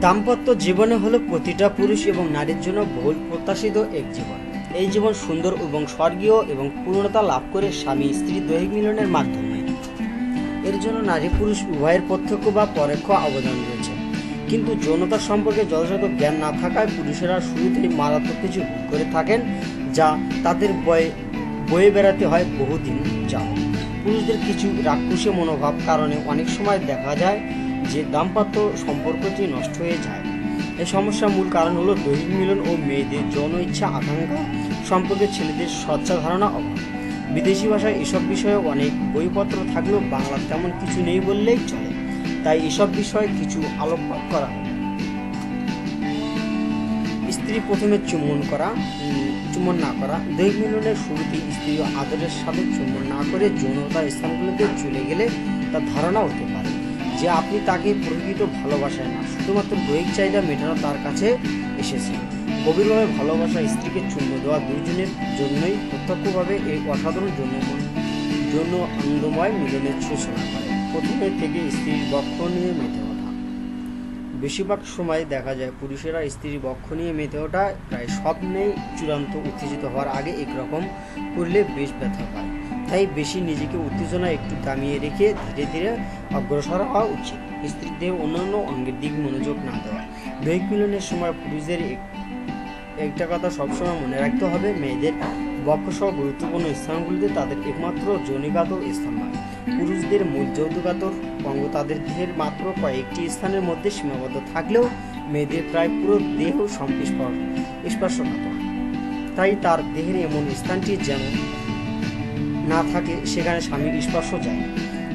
দাম্পত্য জীবনে হলো প্রতিটা পুরুষ এবং নারীর জন্য বহুল প্রত্যাশিত এক জীবন। এই জীবন সুন্দর এবং স্বর্গীয় এবং পূর্ণতা লাভ করে স্বামী, স্ত্রী দৈহিক মিলনের মাধ্যমে। এর জন্য নারী পুরুষ উভয়ের প্রত্যক্ষ বা পরোক্ষ অবদান রয়েছে। কিন্তু যৌনতা সম্পর্কে যথাযথ জ্ঞান না থাকায় পুরুষেরা শুরুতেই মারাত্মক কিছু করে থাকেন, যা তাদের বয়ে বয়ে বেড়াতে হয় বহুদিন যাও পুরুষদের কিছু রাক্ষসী মনোভাব কারণে অনেক সময় দেখা যায় যে দাম্পত্য সম্পর্কটি নষ্ট হয়ে যায় এই সমস্যার মূল কারণ হলো দৈহিক মিলন ও মেয়েদের যৌন ইচ্ছা, আকাঙ্ক্ষা সম্পর্কে ছেলেদের সচ্চা ধারণা অভাব। বিদেশি ভাষায় এসব বিষয়ে অনেক বইপত্র থাকলেও বাংলা তেমন কিছু নেই বললেই চলে। তাই এসব বিষয়ে কিছু আলোকপাত করা। স্ত্রী প্রথমে চুম্বন করা চুম্বন না করা, দৈহিক মিলনের শুরুতে স্ত্রী আদরের সাথে চুম্বন না করে যৌনতার স্থানগুলোতে চলে গেলে তার ধারণা হতে পারে। যে আপনি তাকে প্রকৃত ভালোবাসায় না। শুধুমাত্র দৈহিক চাহিদা মেটানো তার কাছে এসেছে। গভীরভাবে ভালোবাসা স্ত্রীকে চুম্ব দেওয়া দুজনের জন্যই প্রত্যক্ষভাবে এই অসাধারণ জন্য জন্য আনন্দময় মিলনের সূচনা করে। প্রথমে থেকে স্ত্রীর বক্ষ নিয়ে মেতে ওঠা। বেশিরভাগ সময় দেখা যায় পুরুষেরা স্ত্রীর বক্ষ নিয়ে মেতে ওঠা, প্রায় স্বপ্নেই চূড়ান্ত উত্তেজিত হওয়ার আগে একরকম করলে বেশ ব্যথা পায়। তাই বেশি নিজেকে উত্তেজনা একটু দামিয়ে রেখে ধীরে ধীরে অগ্রসর হওয়া উচিত। স্ত্রীর দেহে অন্যান্য অঙ্গের দিক মনোযোগ না দেওয়া। দৈহিক মিলনের সময় পুরুষদের এক- একটা কথা সবসময় মনে রাখতে হবে, মেয়েদের বক্ষসহ গুরুত্বপূর্ণ স্থানগুলিতে তাদের একমাত্র যৌনিকাতর স্থান নয়। পুরুষদের মূল যৌতুকাতর অঙ্গ তাদের দেহের মাত্র কয়েকটি স্থানের মধ্যে সীমাবদ্ধ থাকলেও মেয়েদের প্রায় পুরো দেহ স্পর্শকাতর। তাই তার দেহের এমন স্থানটি যেন না থাকে, সেখানে স্বামীর স্পর্শ যায়।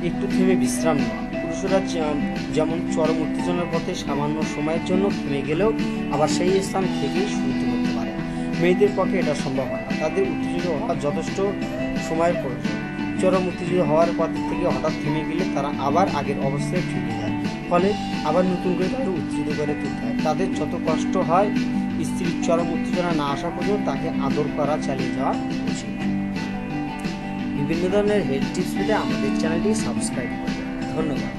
একটু থেমে বিশ্রাম নেওয়া। পুরুষরা যেমন চরম উত্তেজনার পথে সামান্য সময়ের জন্য থেমে গেলেও আবার সেই স্থান থেকেই শুরুতে করতে পারে। মেয়েদের পক্ষে এটা সম্ভব হয় না। তাদের উত্তেজিত হওয়ার যথেষ্ট সময়ের প্রয়োজন। চরম উত্তেজিত হওয়ার পথ থেকে হঠাৎ থেমে গেলে তারা আবার আগের অবস্থায় ফিরে যায়। ফলে আবার নতুন করে তাদের উত্তেজিত করে তুলতে হয়। তাদের যত কষ্ট হয়, স্ত্রীর চরম উত্তেজনা না আসা পর্যন্ত তাকে আদর করা চালিয়ে যাওয়া উচিত। বিভিন্ন ধরনের হেলথ টিপস পেতে আমাদের চ্যানেলটি সাবস্ক্রাইব করুন ধন্যবাদ।